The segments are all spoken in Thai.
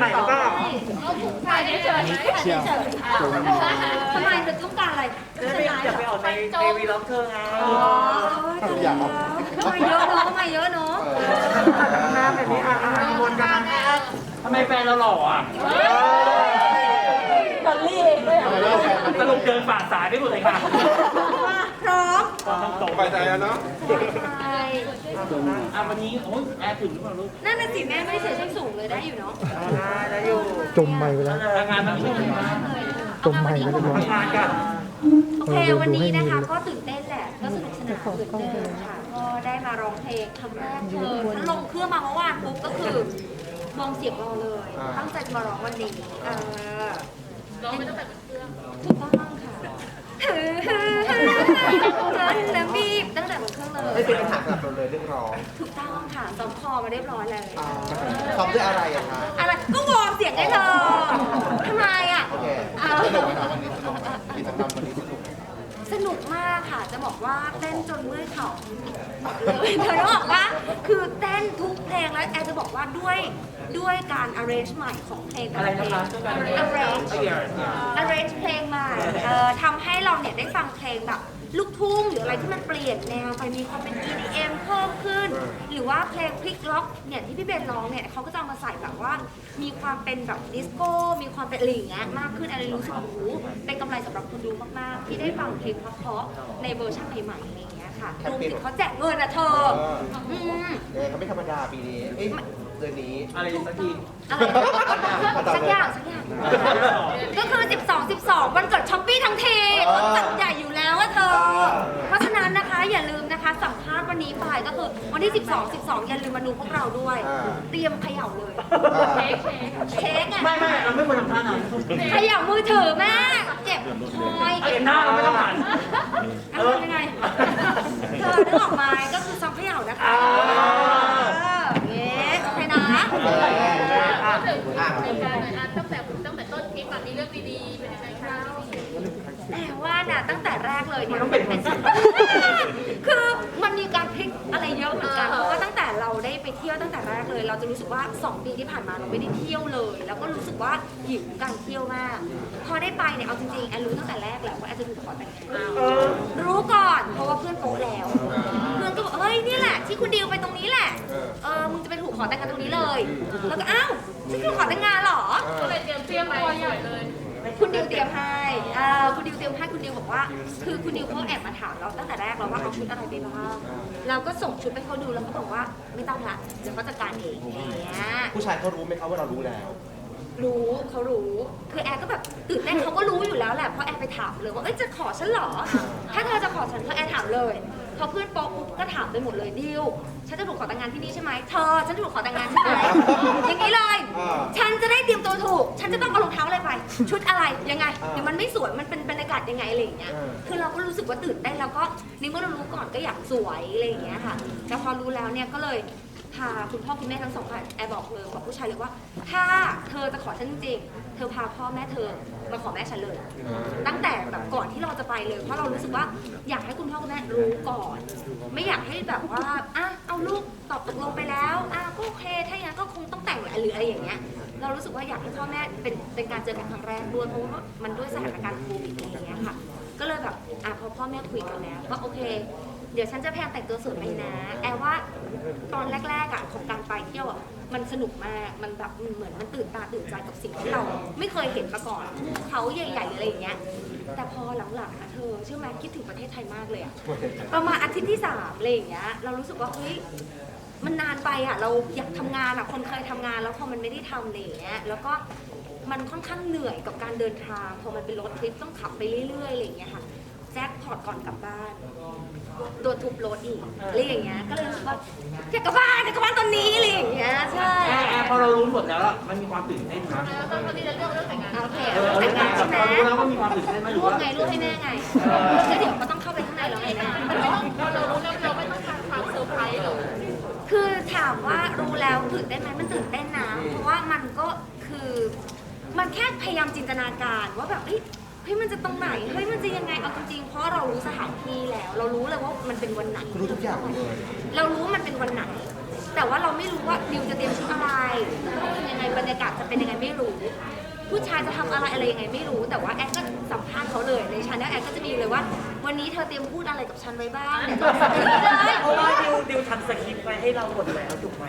ใหม่หรือเปล่าใช่เฉยเชี่ยวทำไมเธอต้องการอะไรจะไปจะไปออกในในวีล็อกเธอไงอ๋อทำไมเยอะเนาะทำไมเยอะเนาะหน้าแบบนี้อะอะวนกันนะทำไมแฟนเราหล่ออะดอลลี่เองด้วยสรุปเดินฝ่าสายไปหมดเลยค่ะพร้อม ตรงไปใจแล้วเนาะใช่อะวันนี้โอ้ยแอร์ถึงหรือเปล่าลูกนั่นน่ะสิแม่ไม่ได้ใส่ส้นสูงเลยได้อยู่เนาะได้แล้วอยู่จมไม่ไปแล้วทำงานบ้างใช่ไหมจมไม่ไปแล้วทำงานกันโอเควันนี้นะคะก็ตื่นเต้นแหละก็สนุกสนานตื่นเต้นค่ะก็ได้มาร้องเพลงครั้งแรกเลยฉันลงเครื่องมาเมื่อวานปุ๊บก็คือมองเสียงรอเลย ตั้งใจจะมาร้องวันนี้เออร้องไม่ต้องแต่เครื่องถูกต้องค่ะ น้ำบีบตั้งแต่บนเครื่องเลไม่ยเป็นปัญหาสำหรับเราเลยเรื่องร้องถูกต้องค่ะซ้อมคอมาเรียบร้อยเลย ซ้อมด้วยอะไรอะคะ อะไรก็วอร์มเสียงให้เธอทำไมอะโอเค เออสนุกไหมคะวันนี้สนุกไหมกิจกรรมวันนี้สนุกไหมคะ สนุกมากค่ะจะบอกว่าเต้นจนเมื่อยเข่าเลยเธอรู้บอกว่าคือเต้นทุกเพลงแล้วแอนจะบอกว่าด้วยด้วยการ arrange ใหม่ของเพลงแต่อะไรละเพลนะงคะช่วยกัน arrange ไอเดีย arrange เพลงใหม่เอ่อทำให้เราเนี่ยได้ฟังเพลงแบบ ลูกทุ่งหรืออะไรที่มันเปลี่ยนแนวไปมีความเป็น EDM เพิ่มขึ้น หรือว่าเพลงพลิกล็อกเนี่ยที่พี่เบนร้องเนี่ยเขาก็จะเอามาใส่แบบว่า มีความเป็นแบบดิสโก้ มีความเป็นอะไรอย่างเงี้ยมากขึ้นอะไรรู้สึกว่าโอ้โหเป็นกำไรสำหรับคนดูมากๆ ที่ได้ฟังเพลงเพราะๆในเวอร์ชันใหม่ๆอะไรอย่างเงี้ยค่ะรวมถึงเขาแจกเงินนะเธออืม เออเขาไม่ธรรมดาปีนี้เอ้ย เดือนนี้อะไรสักที อะไรสักอย่างสักอย่าง ก็คือ 12 12 วันเกิดช้อปปี้ทั้งทีเขาจัดใหญ่อยู่แล้วอะเธอ เพราะฉะนั้นนะคะอย่าลืมนะคะ สัมภาษณ์วันนี้ไปก็คือวันที่ 12 12 อย่าลืมมาดูพวกเราด้วยเตรียมเขย่าเลยเค้กเค้กอะไม่ไม่เราไม่ควรทำท่านั้นเขย่ามือถือแม่เจ็บคอย เอ็นหน้าเราไม่ต้องหันเอาทำยังไง เธอนึกออกไหมก็คือซ้อมเขย่านะคะ อ่า เออเย้โอเคนะ อะ ตั้งแต่ตั้งแต่ต้นคลิปอะมีเรื่องดีๆเป็นยังไงคะ แต่ว่า น่ะตั้งแต่แรกเลยมัเนี่นยต้องเป็นคนสิคือมันมีการพลิกอะไรเยอะเหมือนกันเพราะว่าตั้งแต่เราได้ไปเที่ยวตั้งแต่แรกเลย เราจะรู้สึกว่า 2 ปีที่ผ่านมาเราไม่ได้เที่ยวเลย แล้วก็รู้สึกว่าหิวการเที่ยวมาก พอได้ไปเนี่ยเอาจริงๆแอนรู้ตั้งแต่แรกแหละว่าแอนจะถูกขอแต่งงานรู้ก่อนเพราะว่าเพื่อนโป๊ะแล้ว เพื่อนก็บอกเฮ้ยนี่แหละ ที่คุณดิวไปตรงนี้แหละเออมึงจะไปถูกขอแต่งงานตรงนี้เลย แล้วก็อ้าวฉันถูกขอแต่งงานเหรอก็เลยเตรียมเตรียมตัวใหญ่เลย คุณดิวเตรียมให้อ่าคุณดิวเตรียมให้คุณดิวบอกว่า คือคุณดิวเขาแอบมาถามเราตั้งแต่แรกแล้วว่าเอาชุดอะไรไปบ้างเราก็ส่งชุดไปเขาดูแล้วเขาบอกว่าไม่ต้องละเดี๋ยวเขาจัดการเองอย่างเงี้ย ผู้ชายเขารู้ไหมคะว่าเรารู้แล้ว รู้เขารู้ คือแอร์ก็แบบตื่นเต้นเขาก็รู้อยู่แล้วแหละเพราะแอร์ไปถามเลยว่าเอ้ยจะขอฉันเหรอ ถ้าเธอจะขอฉันเธอแอร์ถามเลย พอเพื่อนโป๊ะปุ๊บก็ถามไปหมดเลยดิวฉันจะถูกขอแต่งงานที่นี่ใช่ไหมเธอ ฉันจะถูกขอแต่งงานใช่ไหมอย่างนี้เลย อ่าฉันจะได้เตรียมตัวถูก ฉันจะต้องเอารองเท้าอะไรไป ชุดอะไรยังไงอ่าเดี๋ยวมันไม่สวย มันเป็นบรรยากาศยังไงอะไรอย่างเงี้ย อ่า คือเราก็รู้สึกว่าตื่นเต้นแล้วก็ในเมื่อเรารู้ก่อนก็อยากสวยอะไรอย่างเงี้ยค่ะแต่พอรู้แล้วเนี่ยก็เลยพาคุณพ่อคุณแม่ทั้งสองฝ่ายแอบบอกเลยบอกผู้ชายเลยว่า ถ้าเธอจะขอฉันจริงๆเธอพาพ่อแม่เธอมาขอแม่ฉันเลย ตั้งแต่แบบก่อนที่เราจะไปเลย เพราะเรารู้สึกว่าอยากให้คุณพ่อคุณแม่รู้ก่อน ไม่อยากให้แบบว่าอะเอาลูกตอบตกลงไปแล้วอะก็โอเคถ้าอย่างนั้นก็คงต้องแต่งแหละหรืออะไรอย่างเงี้ย เรารู้สึกว่าอยากให้พ่อแม่เป็นเป็นการเจอกันครั้งแรกด้วยเพราะว่ามันด้วยสถานการณ์โควิดอะไรอย่างเงี้ยค่ะ ก็เลยแบบอะพอพ่อแม่คุยกันแล้วก็โอเค เดี๋ยวฉันจะพยายามแต่งตัวสวยไปนะ แอลว่าตอนแรกๆอะของการไปเที่ยวอะมันสนุกมาก มันแบบมันเหมือนมันตื่นตาตื่นใจกับสิ่งที่เรา ไม่เคยเห็นมาก่อนภูเขาใหญ่ๆหรืออะไรอย่างเงี้ย แต่พอหลังๆอะเธอเชื่อไหมคิดถึงประเทศไทยมากเลยอะประมาณอาทิตย์ที่สามอะไรอย่างเงี้ย เรารู้สึกว่าเฮ้ย มันนานไปอะ เราอยากทำงานอะ คนเคยทำงานแล้วพอมันไม่ได้ทำอะไรอย่างเงี้ย แล้วก็มันค่อนข้างเหนื่อยกับการเดินทาง พอมันเป็นรถทริปต้องขับไปเรื่อยๆอะไรอย่างเงี้ยค่ะ แจ็คพอตก่อนกลับบ้าน โดนทุบรถอีกอะไรอย่างเงี้ย ก็เลยรู้สึกว่าอยากกลับบ้านอยากกลับบ้านตอนนี้อะไรอย่างเงี้ย ใช่แอร์แอร์พอเรารู้หมดแล้วอะมันมีความตื่นเต้นนะแล้วตอนนี้จะเรื่องเรื่องแต่งงานโอเคเออแต่งงานใช่ไหมพอรู้แล้วว่ามีความตื่นเต้นไหมหรือร่วมว่าไงร่วมให้แม่ไงแล้วเดี๋ยวก็ต้องเข้าไปข้างในแล้วไงแม่มันไม่ต้องพอเรารู้แล้วเราไม่ต้องการความเซอร์ไพรส์หรอกคือถามว่ารู้แล้วตื่นเต้นไหมมันตื่นเต้นนะ เพราะว่ามันก็คือ มันแค่พยายามจินตนาการว่าแบบเฮ้ยเฮ้ยมันจะตรงไหนเฮ้ยมันจะยังไงเอาจริงๆเพราะเรารู้สถานที่แล้ว เรารู้เลยว่ามันเป็นวันไหน รู้ทุกอย่างเลยเรารู้ว่ามันเป็นวันไหน แต่ว่าเราไม่รู้ว่าดิวจะเตรียมชุดอะไรต้องทำยังไงบรรยากาศจะเป็นยังไงไม่รู้ ผู้ชายจะทำอะไรอะไรยังไงไม่รู้ แต่ว่าแอดก็สัมภาษณ์เขาเลยในชั้นแอดก็จะมีเลยว่า วันนี้เธอเตรียมพูดอะไรกับฉันไว้บ้างเนี่ยจะสคริปต์เลยเพราะว่าดิวดิวทำสคริปต์ไว้ให้เราหมดแล้วถูกไหม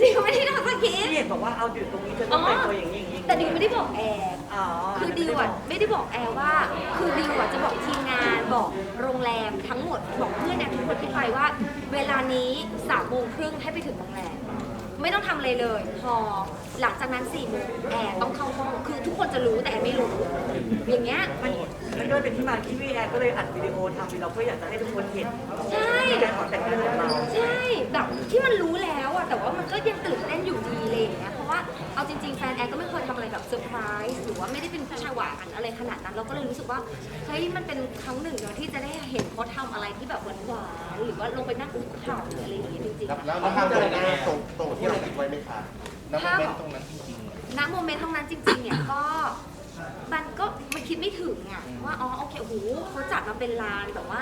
ดิวไม่ได้ทำสคริปที่ต์เห็นบอกว่าเอาอยู่ตรงนี้เธอต้องแต่งตัวอย่างนี้อย่างนี้แต่ดิวไม่ได้บอกแอร์อ๋อคือดิวอะไม่ได้บอกแอร์ว่า คือดิวอะจะบอกทีมงานบอกโรงแรมทั้งหมดบอกเพื่อนแอร์ทุกคนที่ไปว่า เวลานี้สามโมงครึ่งให้ไปถึงโรงแรมไม่ต้องทำอะไรเลย พอหลังจากนั้นสี่โมงแอร์ต้องเข้าห้องคือทุกคนจะรู้แต่แอร์ไม่รู้ อย่างเงี้ยมัน มันก็เลยเป็นที่มาที่พี่แอนก็เลยอัดวิดีโอทำวิดีโอเพื่ออยากจะให้ทุกคนเห็นใช่ในการขอแต่งงานของเรา ใช่แบบที่มันรู้แล้วอะแต่ว่ามันก็ยังตื่นเต้นอยู่ดีเลยอย่างเงี้ยเพราะว่าเอาจริงๆแฟนแอร์ก็ไม่เคยทำอะไรแบบเซอร์ไพรส์หรือว่าไม่ได้เป็นผู้ชายหวานอะไรขนาดนั้นเราก็เลยรู้สึกว่าเฮ้ยมันเป็นครั้งหนึ่งเนาะที่จะได้เห็นเขาทำอะไรที่แบบหวานๆหรือว่าลงไปนั่งคุกเข่าหรืออะไรอย่างเงี้ยจริงแล้วแล้วภาพตรงหน้าตรงตรงที่เราคิดไว้ไหมคะณโมเมนต์ตรงนั้นจริงๆๆณโมเมนต์ตรงนั้นจริงๆเนี่ยก็มันก็มัน คิดไม่ถึงอะว่าอ๋อโอเคโอ้โหเขาจัดมาเป็นลานแบบว่า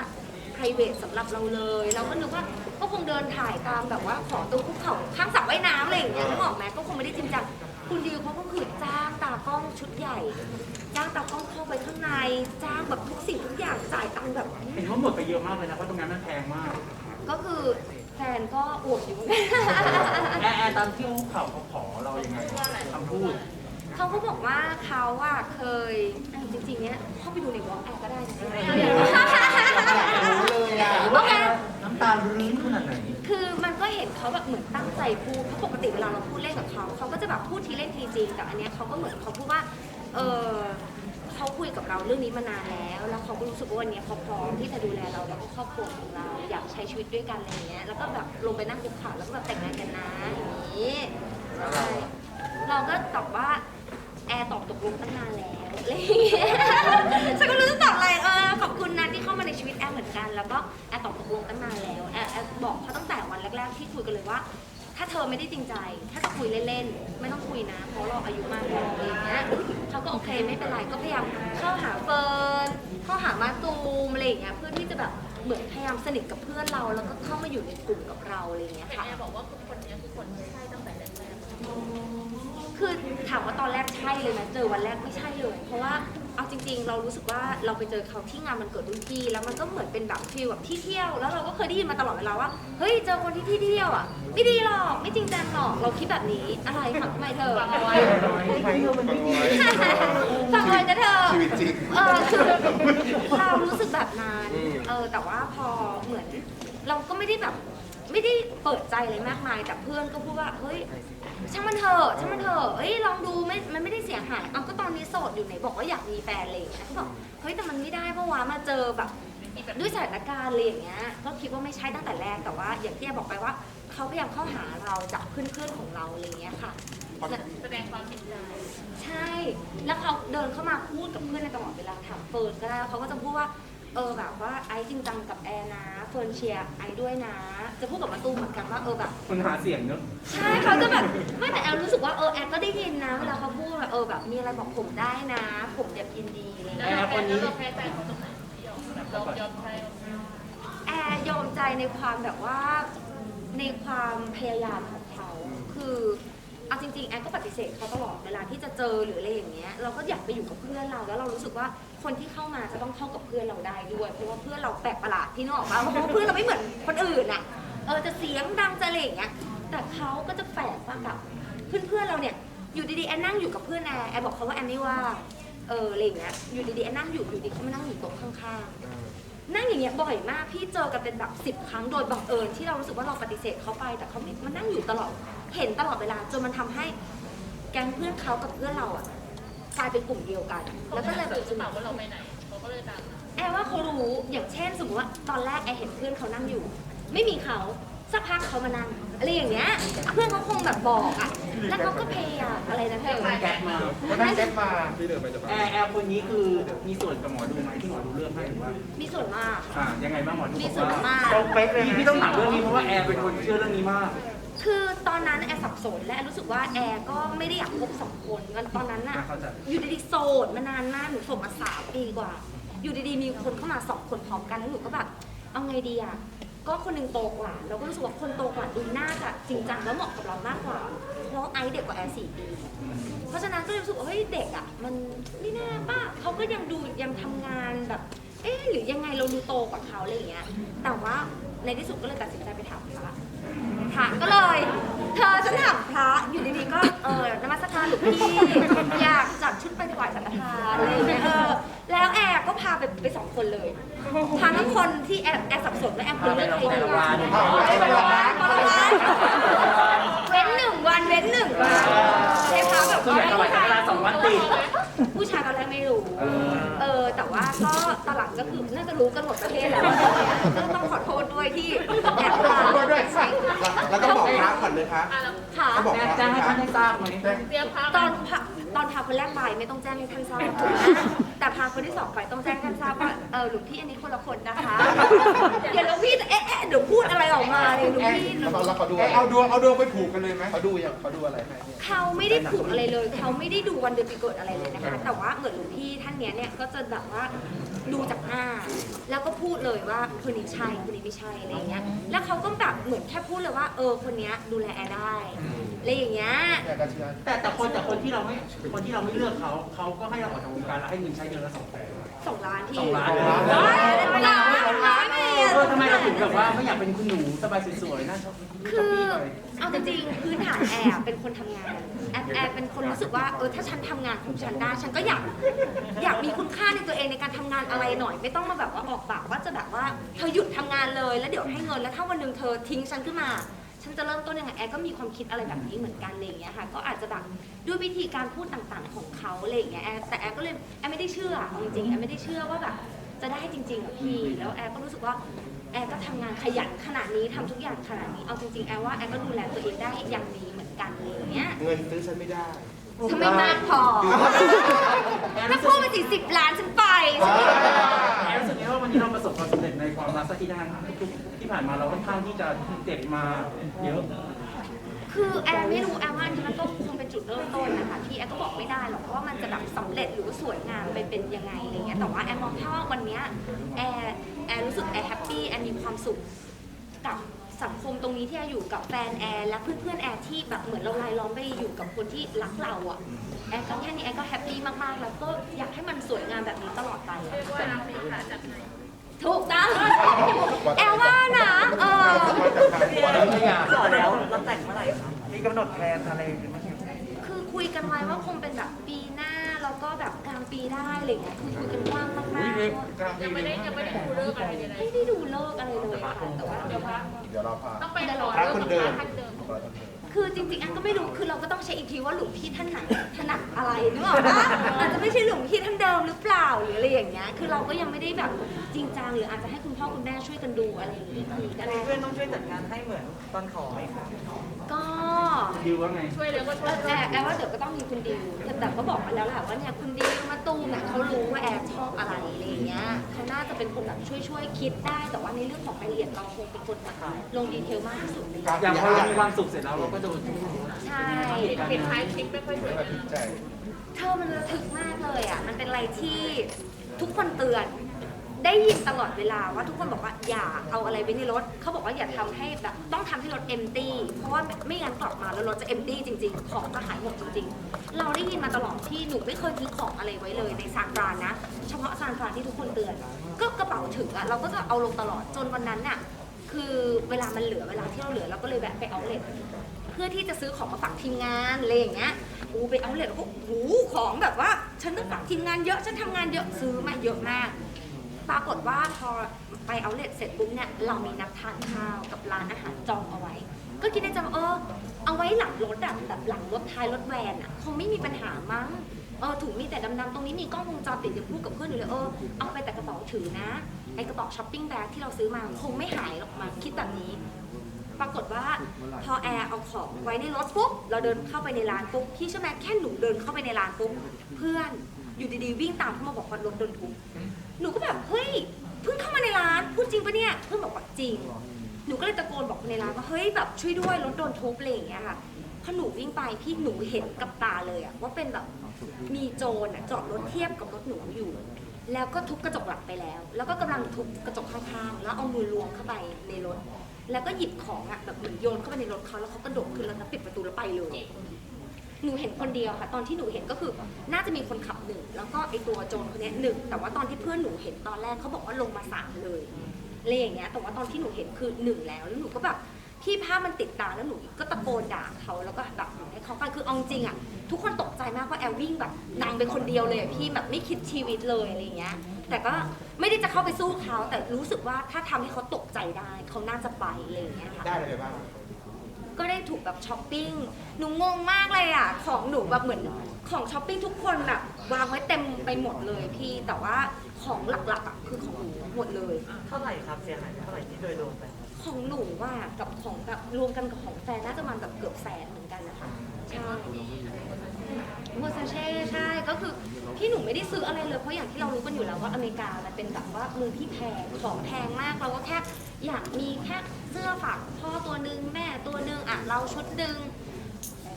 p r i v a t สำหรับเราเลย เราก็นึกว่าก็คงเดินถ่ายตามแบบว่าขอตรงภูเขาข้างสระว่ายน้ำอะไรอย่างเงี้ยนึกออกไหมก็คงไม่ได้จริงจังคุณดิวเขาก็คือจ้างตากล้องชุดใหญ่ จ้างตากล้องเข้าไปข้างใน จ้างแบบทุกสิ่งทุกอย่างจ่ายตังค์แบบ เห็นว่าหมดไปเยอะมากเลยนะเพราะตรงนั้นมันแพงมากก็คือแฟนก็อวดอยู่เหมือนกัน แอร์แอร์ตามที่เขาเขาขอเรายังไงคำพูด เขาก็บอกว่าเขาอะเคยอะจริงๆเนี้ยเข้าไปดูในบล็อกแอร์ก็ได้นะรู้เลยอะโอเค น้ำตาลื้นขนาดไหนคือมันก็เห็นเขาแบบเหมือนตั้งใจพูดเพราะปกติเวลาเราพูดเล่นกับเขาเขาก็จะแบบพูดทีเล่นทีจริงแต่อันเนี้ยเขาก็เหมือนเขาพูดว่าเออเขาคุยกับเราเรื่องนี้มานานแล้ว แล้วเขาก็รู้สึกว่าวันเนี้ยเขาพร้อมที่จะดูแลเราแล้วก็ครอบครัวของเราอยากใช้ชีวิตด้วยกันอะไรอย่างเงี้ยแล้วก็แบบลงไปนั่งคุกเข่าแล้วก็แบบแต่งงานกันนะอย่างนี้ใช่เราก็ตอบว่า แอร์ตอบตกลงตั้งนานแล้วอะไรอย่างเงี้ยฉันก็รู้จะตอบอะไรเออขอบคุณนะที่เข้ามาในชีวิตแอร์เหมือนกัน แล้วก็แอร์ตอบตกลงตั้งนานแล้วแอร์แอร์บอกเขาตั้งแต่วันแรกๆที่คุยกันเลยว่า ถ้าเธอไม่ได้จริงใจ ถ้าจะคุยเล่นๆไม่ต้องคุยนะ เพราะเราอายุมากแล้วอะไรอย่างเงี้ยเขาก็โอเคไม่เป็นไรก็พยายามเข้าหาเฟิร์นเข้าหามาตูมอะไรอย่างเงี้ยเพื่อที่จะแบบเหมือนพยายามสนิทกับเพื่อนเรา แล้วก็เข้ามาอยู่ในกลุ่มกับเราอะไรอย่างเงี้ยค่ะแอร์บอกว่าคือคนนี้คือคนที่ใช่ตั้งแต่แรก คือถามว่าตอนแรกใช่เลยนะเจอวันแรกไม่ใช่เลย เพราะว่าเอาจริง ๆ เรารู้สึกว่าเราไปเจอเขาที่งานมันเกิดรุ่นพี่ แล้วมันก็เหมือนเป็นแบบฟีลแบบที่เที่ยว แล้วเราก็เคยได้ยินมาตลอดเวลาว่า เฮ้ยเจอคนที่ที่เที่ยวอะไม่ดีหรอกไม่จริงจังหรอกเราคิดแบบนี้อะไรค่ะทำไมเธอๆเอาไว้ฟังเลยนะเธอชีวิตจริงเออคือเรารู้สึกแบบนั้นอืมเออแต่ว่าพอเหมือน เราก็ไม่ได้แบบ ไม่ได้เปิดใจอะไรมากมาย แต่เพื่อนก็พูดว่าเฮ้ยช่างมันเถอะช่างมันเถอะเอ้ยลองดูไม่มันไม่ได้เสียหายเอาก็ตอนนี้โสดอยู่ไหนบอกว่าอยากมีแฟนอะไรอย่างเงี้ยเขาบอกเฮ้ยแต่มันไม่ได้เพราะว่ามาเจอแบบด้วยสถานการณ์อะไรอย่างเงี้ยก็คิดว่าไม่ใช่ตั้งแต่แรกแต่ว่า อย่างที่แอบอกไปว่าเขาพยายามเข้าหาเราจากเพื่อนๆของเราอะไรอย่างเงี้ยค่ะ แสดงความจริงใจใช่ แล้วเขาเดินเข้ามาพูดกับเพื่อนในตลอดเวลาถามเฟิร์นก็ได้เขาก็จะพูดว่า เออแบบว่าไอซ์จริงจังกับแอร์นะเฟิร์นเชียร์ไอซ์ด้วยนะ จะพูดกับมาตูมเหมือนกันว่าเออแบบ คนหาเสียงเนอะใช่เขาจะแบบไม่แต่แอลรู้สึกว่าเออแอลก็ได้ยินนะเวลาเขาพูดว่าเออแบบมีอะไรบอกผมได้นะ ผมจะยินดีอะไรแล้วเงี้ยเราแพ้แล้วเราแพ้ใจเขาตรงไหนยอมแบบเรายอมใจแอร์ยอมใจในความแบบว่าในความพยายามของเขาคือเอาจริงๆแอร์ก็ปฏิเสธเขาตลอดเวลาที่จะเจอหรืออะไรอย่างเงี้ยเราก็อยากไปอยู่กับเพื่อนเราแล้วเรารู้สึกว่า คนที่เข้ามาจะต้องเข้ากับเพื่อนเราได้ด้วย เพราะว่าเพื่อนเราแปลกประหลาดพี่นึกออกปะเพราะว่าเพื่อนเราไม่เหมือนคนอื่นอะ เออจะเสียงดังจะอะไรอย่างเงี้ย แต่เขาก็จะแปลกมากกับเพื่อนๆเราเนี่ย อยู่ดีๆแอนนั่งอยู่กับเพื่อนแอร์แอร์บอกเขาว่าแอนไม่ว่า เอออะไรอย่างเงี้ย อยู่ดีๆแอนนั่งอยู่อยู่ดีเขามานั่งอยู่โต๊ะข้างๆ นั่งอย่างเงี้ยบ่อยมากพี่เจอกันเป็นแบบสิบครั้งโดยบังเอิญที่เรารู้สึกว่าเราปฏิเสธเขาไป แต่เขาไม่มันนั่งอยู่ตลอด เห็นตลอดเวลาจนมันทำให้แก๊งเพื่อนเขากับเพื่อนเราอะ กลายเป็นกลุ่มเดียวกันเขาแล้วก็ก็เลเลยยรู้หรือเปล่าว่าเราไปไหนเขาก็เลยตามแอบว่าเขารู้อย่างเช่นสมมติว่าตอนแรกแอร์เห็นเพื่อนเขานั่งอยู่ ไม่มีเขาสักพักเขามานั่งอะไรอย่างเงี้ยเพื่อนเขาคงแบบบอกอะแล้วเขาก็พยายามอะไรนะเธอแก๊ปมาก็ได้แก๊ปมาแอร์แอร์คนนี้คือมีส่วนกับหมอดูไหมที่หมอดูเลือกให้หรือว่ามีส่วนมากอ่ายังไงบ้างหมอดูมีบอกส่วนว่ามากตรงเป๊ะเลยพี่นะพี่ต้องถามเรื่องนี้เพราะว่าแอร์เป็นคนเชื่อเรื่องนี้มาก คือตอนนั้นแอร์สับสนและแอร์รู้สึกว่าแอร์ก็ไม่ได้อยากคบสองคนกันตอนนั้นน่ะ เข้าใจ อยู่ดีๆโสดมานานมากหนูโสดมาสามปีกว่า อยู่ดีๆมีคนเข้ามาสองคนพร้อมกันแล้วหนูก็แบบเอาไงดีอะก็คนหนึงโตกว่าเราก็รู้สึกว่าคนโตกว่าดูน่าจะจริงจังแล้วเหมาะกับเรามากกว่าเพราะไอซ์เด็กกว่าแอร์สี่ปีเพราะฉะนั้นก็เลยรู้สึกว่าเฮ้ยเด็กอะมันไม่แน่ป่ะเขาก็ยังดูยังทำงานแบบ เอ๊ะหรือยังไงเราดูโตกว่าเขาอะไรอย่างเงี้ยแต่ว่าในที่สุดก็เลยตัดสินใจไปถามพระ พระก็เลย เธอฉันถามพระอยู่ดีๆก็เออนมัสการหลวงพี่อยากจัดชุดไปถวายสังฆทานอะไรอย่างเงี้ยเออแล้วแอร์ก็พาไปไปสองคนเลยทั้งคนที่แอร์แอร์สับสนว่าแอร์ควรเลือกใครดีแต่ละวันคนละวันคนละวันเว้นหนึ่งวันเว้นหนึ่งวันใช่พระแบบส่วนใหญ่ถวาย สังฆทานสองวันติด ผู้ชายตอนแรกไม่รู้ เออ แต่ว่าก็ตอนหลังก็คือน่าจะรู้กันหมดประเทศแล้วก็ต้องขอโทษด้วยที่แอบพาด้วยแล้วก็บอกพระก่อนเลยคะอะเราค่ะก็บอกแจ้งให้ท่านได้ทราบไหมเตรียมพาตอนพาตอนพาคนแรกไปไม่ต้องแจ้งให้ท่านทราบถูกไหมแต่พาคนที่สองไปต้องแจ้งท่านทราบว่าเออหลวงพี่อันนี้คนละคนนะคะเดี๋ยวหลวงพี่จะเอ๊ะ เอ๊ะเดี๋ยวพูดอะไรออกมาเลยหลวงพี่แล้วเราเขาดูเอาดวงเอาดวงไปผูกกันเลยไหมเขาดูยังเขาดูอะไรให้เนี่ยเขาไม่ได้ผูกอะไรเลย เขาไม่ได้ดูวันเดือนปีเกิดอะไรเลยนะคะ แต่ว่าเหมือนหลวงพี่ท่านเนี้ยเนี่ยก็จะแบบว่าดูจากหน้า แล้วก็พูดเลยว่าคนนี้ใช่คนนี้ไม่ใช่อะไรอย่างเงี้ย แล้วเขาก็แบบเหมือนแค่พูดเลยว่า เออคนเนี้ยดูแลแอร์ได้อะไรอย่างเงี้ยแกก็เชื่อแต่แต่คนแต่คนที่เราไม่คนที่เราไม่เลือกเขาเขาก็ให้เราออกจากวงการแล้วให้เงินใช้เดือนละสองแสน สองล้านที่สองล้านเลยโอ๊ยล้านล้านไม่เออทำไมเราถึงแบบว่าไม่อยากเป็นคุณหนูสบายสวยๆน่าชอบคือเอาจริงๆพื้นฐานแอร์เป็นคนทำงานแอร์แอร์เป็นคนรู้สึกว่าเออถ้าฉันทำงานของฉันได้ฉันก็อยากอยากมีคุณค่าในตัวเองในการทำงานอะไรหน่อย ไม่ต้องมาแบบว่าออกปากว่าจะแบบว่าเธอหยุดทำงานเลย แล้วเดี๋ยวให้เงินแล้วถ้าวันหนึ่งเธอทิ้งฉันขึ้นมา ฉันจะเริ่มต้นยังไงแอร์ก็มีความคิดอะไรแบบนี้เหมือนกันอะไรอย่างเงี้ยค่ะ ก็อาจจะแบบด้วยวิธีการพูดต่างๆ ของเขาอะไรอย่างเงี้ยแอร์แต่แอร์ก็เลยแอร์ไม่ได้เชื่อเอาจริงๆแอร์ไม่ได้เชื่อว่าแบบจะได้จริงๆอะพี่แล้วแอร์ก็รู้สึกว่าแอร์ก็ทำงานขยันขนาดนี้ทำทุกอย่างขนาดนี้เอาจริงๆแอร์ว่าแอร์ก็ดูแลตัวเองได้อย่างดีเหมือนกันอะไรอย่างเงี้ย เงินซื้อฉันไม่ได้ ทำไมมากพอ ถ้าพูดไปสี่สิบล้านฉันไปแอบรู้สึกไงว่าวันนี้เราประสบความสำเร็จในความรักสักทีทั้งทุกที่ผ่านมาเราค่อนข้างที่จะเจ็บมาเยอะคือแอร์ไม่รู้แอร์ว่าอันนี้มันก็คงเป็นจุดเริ่มต้นนะคะที่แอร์ก็บอกไม่ได้หรอกว่ามันจะแบบสำเร็จหรือว่าสวยงามไปเป็นยังไงอะไรเงี้ยแต่ว่าแอร์มองแค่ว่าวันเนี้ยแอร์แอร์รู้สึกแอร์แฮปปี้แอร์มีความสุขกับ สังคมตรงนี้ที่แอร์อยู่กับแฟนแอร์และเพื่อนๆแอร์ที่แบบเหมือนเรารายล้อมไปอยู่กับคนที่รักเราอะแอร์ก็แค่นี้แอร์ก็แฮปปี้มากๆ แล้วก็อยากให้มันสวยงามแบบนี้ตลอดไปอะเรียกว่ารับมีขาจากไหนถูกต้องแอร์ว่านะเออพี่แอนต่อแล้วเราแต่งเมื่อไหร่คะมีกำหนดแพลนอะไรไหมคือคุยกันไว้ว่าคงเป็นแบบปีหน้าแล้วก็แบบกลางปีได้อะไรอย่างเงี้ยคือคุยกันกว้าง มากๆยังไม่ได้ยังไม่ได้ดูเลิกอะไรเลยไม่ได้ดูเลิกอะไรเลยค่ะแต่ว่าเดี๋ยวพาเดี๋ยวเราพาต้องไปรอเลิกกับพระท่านเดิมคือจริงๆอันก็ไม่รู้คือเราก็ต้องเช็คอีกทีว่าหลวงพี่ท่านไหนถนัดอะไรนึกออกปะอาจจะไม่ใช่หลวงพี่ท่านเดิมหรือเปล่าหรืออะไรอย่างเงี้ยคือเราก็ยังไม่ได้แบบจริงจังหรืออาจจะให้คุณพ่อคุณแม่ช่วยกันดูอะไรอย่างงี้อีกทีก็อันได้นี้เพื่อนต้องช่วยจัดงานให้เหมือนตอนขอไหมคะ ก็ดิวว่าไง ช่วยเลยก็ช่วยแอบแอบว่าเดี๋ยวก็ต้องมีคุณดิวแต่ก็บอกมาแล้วแหละว่าเนี่ยคุณดิวมาตูมเนี่ยเขารู้ว่าแอบชอบอะไรอะไรอย่างเงี้ยเขาน่าจะเป็นคนแบบช่วยช่วยๆคิดได้แต่ว่าในเรื่องของรายละเอียดเราคงเป็นคนแบบลงดีเทลมากที่สุดเลยอย่างพอเรามีความสุขเสร็จแล้วเราก็โดนใช่เห็นท้ายคลิปไม่ค่อยสวยงามใจเธอมันระทึกมากเลยอะ มันเป็นอะไรที่ทุกคนเตือน ได้ยินตลอดเวลาว่าทุกคนบอกว่าอย่าเอาอะไรไว้ในรถ เขาบอกว่าอย่าทำให้แบบต้องทำให้รถเอมตี้เพราะว่าไม่งั้นกลับมาแล้วรถจะเอมตี้จริง ๆ ของจะหายหมดจริง ๆ เราได้ยินมาตลอดที่หนูไม่เคยทิ้งของอะไรไว้เลยในซานฟรานนะ เฉพาะซานฟรานที่ทุกคนเตือน ก็กระเป๋าถึงอะเราก็จะเอาลงตลอดจนวันนั้นน่ะคือเวลามันเหลือเวลาที่เราเหลือเราก็เลยแวะไปเอาเลทเพื่อที่จะซื้อของมาฝากทีมงานอะไรอย่างเงี้ยอูไปเอาเลทแล้วก็หูของแบบว่าฉันต้องฝากทีมงานเยอะฉันทำงานเยอะซื้อมาเยอะมาก ปรากฏว่าพอไปเอาเลทเสร็จปุ๊บเนี่ยเรามีนัดทานข้าวกับร้านอาหารจองเอาไว้ ก็คิดในใจว่าเออเอาไว้หลังรถอะแบบหลังรถท้ายรถแวนอะคงไม่มีปัญหามั้งเออถุงมีแต่ดำๆตรงนี้มีกล้องวงจรปิดยังพูดกับเพื่อนอยู่เลยเออเอาไปแต่กระเป๋าถือนะไอกระเป๋าช้อปปิ้งแบ็คที่เราซื้อมาคงไม่หายหรอกมาคิดแบบนี้ ปรากฏว่าพอแอร์เอาของไว้ในรถปุ๊บเราเดินเข้าไปในร้านปุ๊บพี่เชื่อไหมแค่หนูเดินเข้าไปในร้านปุ๊บเพื่อนอยู่ดีๆวิ่งตามเข้ามาบอกว่ารถโดนทุบ หนูก็แบบเฮ้ยเพิ่งเข้ามาในร้านพูดจริงปะเนี่ยเพื่อนบอกว่าจริง หนูก็เลยตะโกนบอกคนในร้านว่าเฮ้ยแบบช่วยด้วยรถโดนทุบอะไรอย่างเงี้ยค่ะพอหนูวิ่งไปพี่หนูเห็นกับตาเลยอะว่าเป็นแบบมีโจรอะจอดรถเทียบกับรถหนูอยู่ แล้วก็ทุบกระจกหลังไปแล้ว แล้วก็กำลังทุบกระจกข้างๆ แล้วเอามือล้วงเข้าไปในรถ แล้วก็หยิบของอะแบบเหมือนโยนเข้าไปในรถเขาแล้วเขากระโดดขึ้นรถแล้วปิดประตูแล้วไปเลย หนูเห็นคนเดียวค่ะ ตอนที่หนูเห็นก็คือน่าจะมีคนขับหนึ่งแล้วก็ไอตัวโจรคนเนี้ยหนึ่งแต่ว่าตอนที่เพื่อนหนูเห็นตอนแรกเขาบอกว่าลงมาสามเลยอะไรอย่างเงี้ยแต่ว่าตอนที่หนูเห็นคือหนึ่งแล้วแล้วหนูก็แบบพี่ภาพมันติดตาแล้วหนูก็ตะโกนด่าเขาแล้วก็แบบหนูให้เขาฟังคือเอาจริงอะทุกคนตกใจมากว่าแอลวิ่งแบบนำไปคนเดียวเลยอะพี่แบบไม่คิดชีวิตเลยอะไรอย่างเงี้ย แต่ก็ไม่ได้จะเข้าไปสู้เขาแต่รู้สึกว่าถ้าทำให้เขาตกใจได้เขาน่าจะไปอะไรอย่างเงี้ยค่ะ ได้อะไรบ้าง ก็ได้ถูกแบบช้อปปิ้ง หนูงงมากเลยอะ ของหนูแบบเหมือนของช้อปปิ้งทุกคนแบบวางไว้เต็มไปหมดเลยพี่ แต่ว่าของหลักๆอะคือของหนูหมดเลย เท่าไหร่ครับเสียหายเท่าไหร่ที่โดยรวมไปของหนูว่ากับของแบบรวมกันกับของแฟนน่าจะมันแบบเกือบแสนเหมือนกันนะคะใช่โมซาเช่ใช่ก็คือพี่หนูไม่ได้ซื้ออะไรเลยเพราะอย่างที่เรารู้กันอยู่แล้วว่าอเมริกามันเป็นแบบว่าเมืองที่แพงของแพงมากเราก็แค่อยากมีแค่เสื้อฝากพ่อตัวหนึงแม่ตัวหนึงอะเราชุดหนึ่ง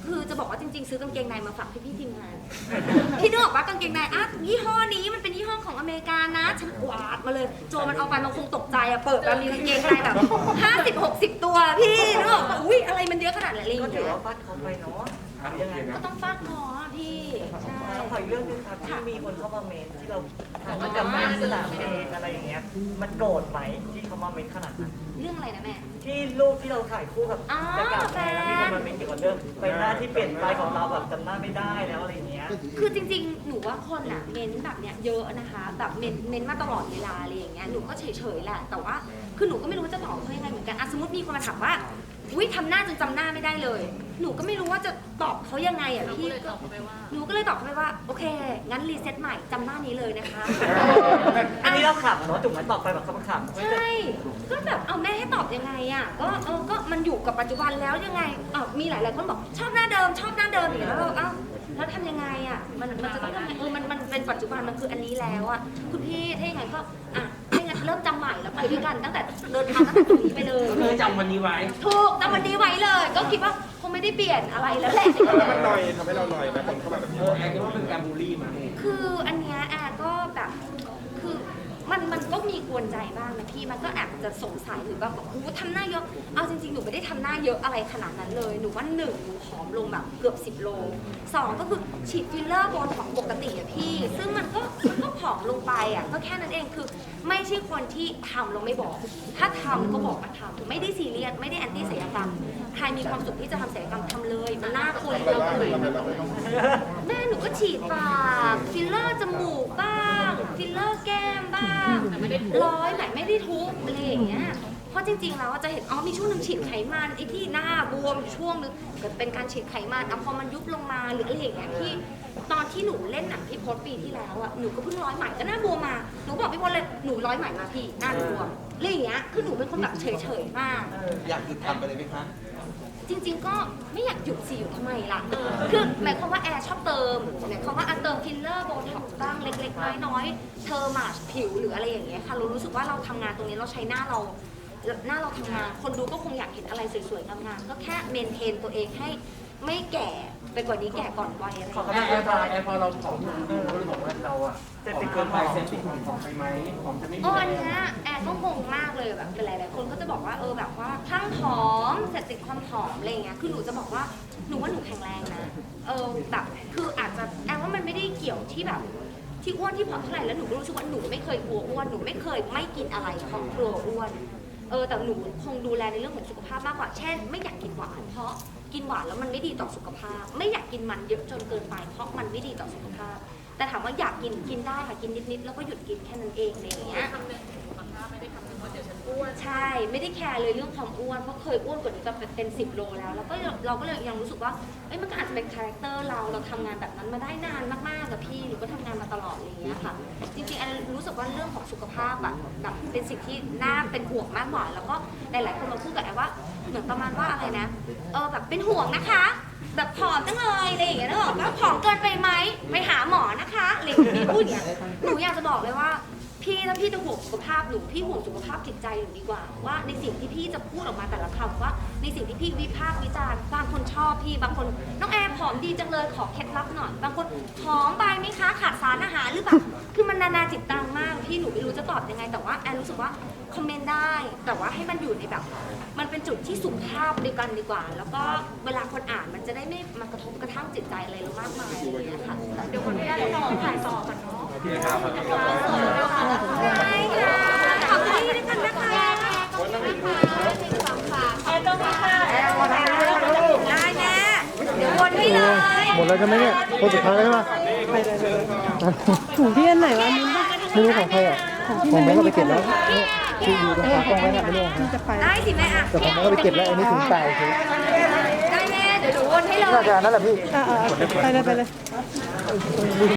คือจะบอกว่าจริง ๆ ซื้อกางเกงในมาฝากพี่พี่ๆทีมงานพี่นึกออกว่ากางเกงในอะยี่ห้อนี้มันเป็นยี่ห้อของอเมริกานะฉันกวาดมาเลย โจรมันเอาไปมันคงตกใจอะเปิดมามีกางเกงในแบบห้าสิบหกสิบตัวพี่นึกออกปะอุ้ยอะไรมันเยอะขนาดไหนอะไรอก็ย่างถือเงี้ยว่าฟาดเขาไปเนาะอะโอยังเคไงนะก็ต้องฟาดคออะพี่ใช่แล้วขออีกเรื่องหนึงครับที่มีคนเข้ามาเมนที่เราทำกับแม่สนามเองอะไรอย่างเงี้ย มันโกรธไหมที่เขามาเมนขนาดนั้น เรื่องอะไรนะแม่ ที่รูปที่เราถ่ายคู่กับอ๋อแฟนเก่าแฟนแล้วมีแฟคนนมาเมนเกี่ยวกับเรื่องใบหน้าที่เปลี่ยนไปของเราแบบจำหน้าไม่ได้แล้วอะไรอย่างเงี้ย คือจริงๆ หนูว่าคนอะเมนแบบเนี้ยเยอะนะคะ แบบเมนเมนมาตลอดเวลาอะไรอย่างเงี้ย หนูก็เฉยๆแหละ แต่ว่า คือหนูก็ไม่รู้ว่าจะตอบเขายังไงเหมือนกันอะสมมติมีคนมาถามว่า อุ้ยทำหน้าจนจำหน้าไม่ได้เลย หนูก็ไม่รู้ว่าจะตอบเขายังไงอะเราพี่ก็เลยตอบเขาไปว่า หนูก็เลยตอบเขาไปว่า โอเค งั้นรีเซ็ตใหม่จำหน้านี้เลยนะคะ อันนี้เราขำเนาะถูกไหมตอบไปแบบเขาขำใช่ก็แบบเอาแม่ให้ตอบยังไงอะก็เออก็มันอยู่กับปัจจุบันแล้วยังไงอ้าวมีหลายๆคนบอกชอบหน้าเดิม ชอบหน้าเดิมอย่างเงี้ยแล้วเราเอ้าแล้วทำยังไงอะมันมันจะต้องทำยังไงเออมันมันเป็นปัจจุบันมันคืออันนี้แล้วอะคุณพี่ถ้าอย่างนั้นก็อะถ้าอย่างนั้นเริ่มจำใหม่แล้วไปด้วยกันตั้งแต่เดินทางตั้งแต่ตรงนี้ไปเลย ก็คือจำวันนี้ไว้ ถูกจำวันนี้ไว้เลย ก็คิดว่าคง ไม่ได้เปลี่ยนอะไรแล้วแหละ แล้วมันหน่อยทำให้เราหน่อยนะคนเข้ามาแบบนี้ เออแอนคิดว่าเป็นการบูลลี่มาคืออันเนี้ยแอร์ก็แบบคือมันมันก็มีกวนใจบ้างนะพี่มันก็แอบจะสงสัยหรือแบบบอกอู้ทำหน้าเยอะเอาจริงๆหนูไม่ได้ทำหน้าเยอะอะไรขนาดนั้นเลยหนูว่าหนึ่งหนูผอมลงแบบเกือบ 10 โลสองก็คือฉีดฟิลเลอร์โบนของปกติอะพี่ ซึ่งมันก็มันก็ผอมลงไปอะก็แค่นั้นเองคือไม่ใช่คนที่ทำเราไม่บอก ถ้าทำก็บอกมาทำไม่ได้ซีเรียสไม่ได้แอนตี้ศัลยกรรม ใครมีความสุขที่จะทำศัลยกรรมทำเลย มันน่าคุยเราบ้างคุยแม่หนูก็ฉีดปากฟิลเลอร์จมูกบ้าง ฟิลเลอร์แก้มบ้างร้อยไหนไม่ได้ทุบอะไรอย่างเงี้ยเพราะจริงๆแล้วจะเห็นอ๋อมีช่วงหนึ่งฉีดไขมันไอ้ที่หน้าบวมช่วงนึงเกิดเป็นการฉีดไขมันเอาพอมันยุบลงมาหรืออะไรอย่างเงี้ยพี่ตอนที่หนูเล่นหนังพี่พศปีที่แล้วอะหนูก็เพิ่งร้อยไหม่ก็หน้าบวมมาหนูบอกพี่พศเลยหนูร้อยไหม่มาพี่หน้าบวมอะไรอย่างเงี้ยคือหนูเป็นคนแบบเฉยๆมาก อยากหยุดทำไปเลยไหมคะ จริง ๆ ก็ไม่อยากหยุดสิอยู่ทำไมล่ะ คือหมายความว่าแอร์ชอบเติมหมายความว่าอะเติมฟิลเลอร์โบท็อกซ์บ้างเล็กๆน้อยๆเทอร์มาชผิวหรืออะไรอย่างเงี้ยค่ะเรารู้สึกว่าเราทำงานตรงนี้เราใช้หน้าเรา หน้าเราทำงาน คนดูก็คงอยากเห็นอะไรสวยๆงามๆก็แค่เมนเทนตัวเองให้ไม่แก่ไปกว่านี้แก่ก่อนวัยอะไรอย่างแอเงี้ยร์แอร์พอแอร์พอเราผอมลงเราเลยบอกว่าเราอะเสร็จผอติมดเกินไปความผอมเซนติของของไปไหมของจะไม่มีโอ้อะอันไรเนี้ยแอร์ก็งงมาก เลยแบบเป็นหลาย ๆ คนก็จะบอกว่าเออแบบว่าคลั่งผอมเสร็จติดความผอมอะไรอย่างเงี้ยคือหนูจะบอกว่าหนูว่าหนูแข็งแรงนะเออแบบคืออาจจะแอร์ว่ามันไม่ได้เกี่ยวที่แบบที่อ้วนที่ผอมเท่าไหร่แล้วหนูก็รู้สึกว่าหนูไม่เคยกลัวอ้วนหนูไม่เคยไม่กินอะไรเพราะกลัวอ้วนเออแต่หนูคงดูแลในเรื่องของสุขภาพมากกว่าเช่น ไม่อยากกินหวานเพราะกินหวานแล้วมันไม่ดีต่อสุขภาพ ไม่อยากกินมันเยอะจนเกินไป เพราะมันไม่ดีต่อสุขภาพ แต่ถามว่าอยากกินกินได้ค่ะกินนิด ๆ แล้วก็หยุดกินแค่นั้นเองอะไรอย่างเงี้ย อ้วนใช่ ไม่ได้แคร์เลยเรื่องความอ้วนเพราะเคยอ้วนกว่านี้ก็เป็นสิบโลแล้วแล้วก็เราก็เลยยังรู้สึกว่าเอ้ยมันก็อาจจะเป็นคาแรคเตอร์เราเราทำงานแบบนั้นมาได้นานมากๆกับพี่หนูก็ทำงานมาตลอดอะไรอย่างเงี้ยค่ะ จริงๆอันรู้สึกว่าเรื่องของสุขภาพอะแบบเป็นสิ่งที่น่าเป็นห่วงมากกว่า แล้วก็หลายๆคนมาพูดกับแอฟว่าเหมือนประมาณว่าอะไรนะเออแบบเป็นห่วงนะคะ แบบผอมจังเลยอะไรอย่างเงี้ยแล้วบอกว่าผอมเกินไปไหมไปหาหมอนะคะอะไรอย่างเงี้ยพูดอย่างเงี้ยหนูอยากจะบอกเลยว่า พี่ถ้าพี่จะห่วงสุขภาพหนูพี่ห่วงสุขภาพจิตใจหนูดีกว่า ว่าในสิ่งที่พี่จะพูดออกมาแต่ละคำว่า ในสิ่งที่พี่วิพากษ์วิจารณ์บางคนชอบพี่บางคนน้องแอร์ผอมดีจังเลยขอเคล็ดลับหน่อยบางคนผอมไปไหมคะขาดสารอาหารหรือเปล่าคือมันนานาจิตตังมากพี่หนูไม่รู้จะตอบยังไง แต่ว่าแอร์รู้สึกว่าคอมเมนต์ได้ แต่ว่าให้มันอยู่ในแบบ มันเป็นจุดที่สุภาพดียกันดีกว่า แล้วก็เวลาคนอ่านมันจะได้ไม่มากระทบกระทั่งจิตใจอะไรเรามากมายอะไรอย่างเงี้ยค่ะเดี๋ยวคนไม่ได้ต่อถ่ายต่อกันเนาะ ได้ค่ะขอบคุณที่ด้วยกันนะคะแอร์ต้องมาค่ะได้แม่เดี๋ยววนให้เลย หมดแล้วใช่ไหมเนี่ยคนสุดท้ายแล้วใช่ไหมถุงพี่อันไหนวะมิ้นท์ไม่รู้ของใครอะของแม่ก็ไปเก็บแล้วนี่ที่อยู่ตรงกลางกล้องไว้น่ะไม่รู้ของใครจะไปได้สิแม่อะ แต่ของแม่ก็ไปเก็บแล้วอันนี้ถุงเปล่าคือได้แม่เดี๋ยวหนูวนให้เลน่ายจะอันนั่นแหละพี่ อ่าไปเลยไปเลย